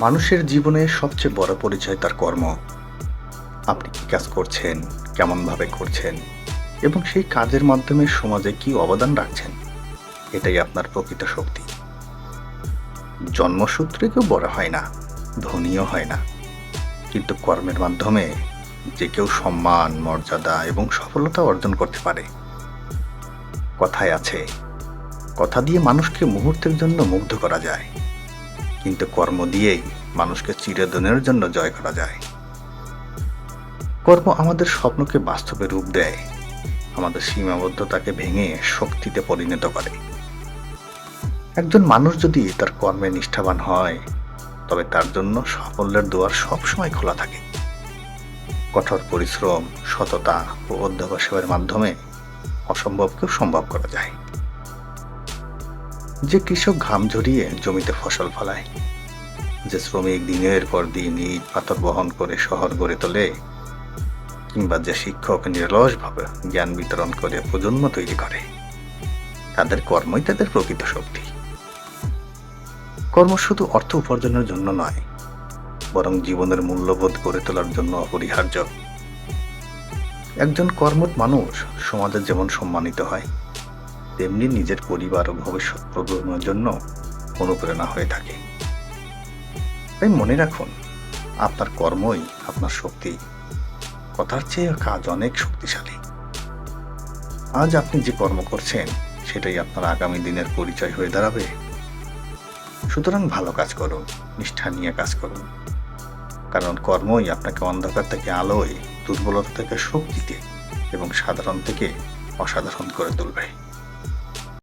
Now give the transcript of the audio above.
মানুষের জীবনে সবচেয়ে বড় পরিচয় তার কর্ম। আপনি কি কাজ করছেন, কেমনভাবে করছেন, এবং সেই কাজের মাধ্যমে সমাজে কি অবদান রাখছেন? এটাই আপনার প্রকৃত শক্তি। জন্মসূত্রে কেউ বড় হয় না, ধনীও হয় না। কিন্তু কর্মের মাধ্যমে যে কেউ সম্মান, মর্যাদা এবং সফলতা অর্জন করতে পারে। কথায় আছে, কথা দিয়ে মানুষকে মুহূর্তের জন্য মুগ্ধ করা যায়। কিন্তু কর্ম দিয়েই মানুষকে চিরদিনের জন্য জয় করা যায়। কর্ম আমাদের স্বপ্নকে বাস্তবে রূপ দেয়, আমাদের সীমাবদ্ধতাকে ভেঙে শক্তিতে পরিণত করে। একজন মানুষ যদি তার কর্মে নিষ্ঠাবান হয়, তবে তার জন্য সাফল্যের দুয়ার সবসময় খোলা থাকে। কঠোর পরিশ্রম, সততা ও অধ্যবসায়ের মাধ্যমে অসম্ভবকেও সম্ভব করা যায়। যে কৃষক ঘাম ঝরিয়ে জমিতে ফসল ফলায়, যে শ্রমিক দিনের পর দিন ইট পাথর বহন করে শহর গড়ে তোলে, কিংবা যে শিক্ষক নিরলসভাবে জ্ঞান বিতরণ করে প্রজন্ম তৈরি করে, তাদের কর্মই তাদের প্রকৃত শক্তি। কর্ম শুধু অর্থ উপার্জনের জন্য নয়, বরং জীবনের মূল্যবোধ গড়ে তোলার জন্য অপরিহার্য। একজন কর্মঠ মানুষ সমাজে যেমন সম্মানিত হয় তেমনি নিজের পরিবার ও ভবিষ্যৎ প্রজন্মের জন্য অনুপ্রেরণা হয়ে থাকে। তাই মনে রাখুন, আপনার কর্মই আপনার শক্তি। কথার চেয়ে কাজ অনেক শক্তিশালী। আজ আপনি যে কর্ম করছেন, সেটাই আপনার আগামী দিনের পরিচয় হয়ে দাঁড়াবে। সুতরাং ভালো কাজ করুন নিষ্ঠা নিয়ে কাজ করুন। কারণ কর্মই আপনাকে অন্ধকার থেকে আলোয়, দুর্বলতা থেকে শক্তিতে এবং সাধারণ থেকে অসাধারণ করে তুলবে।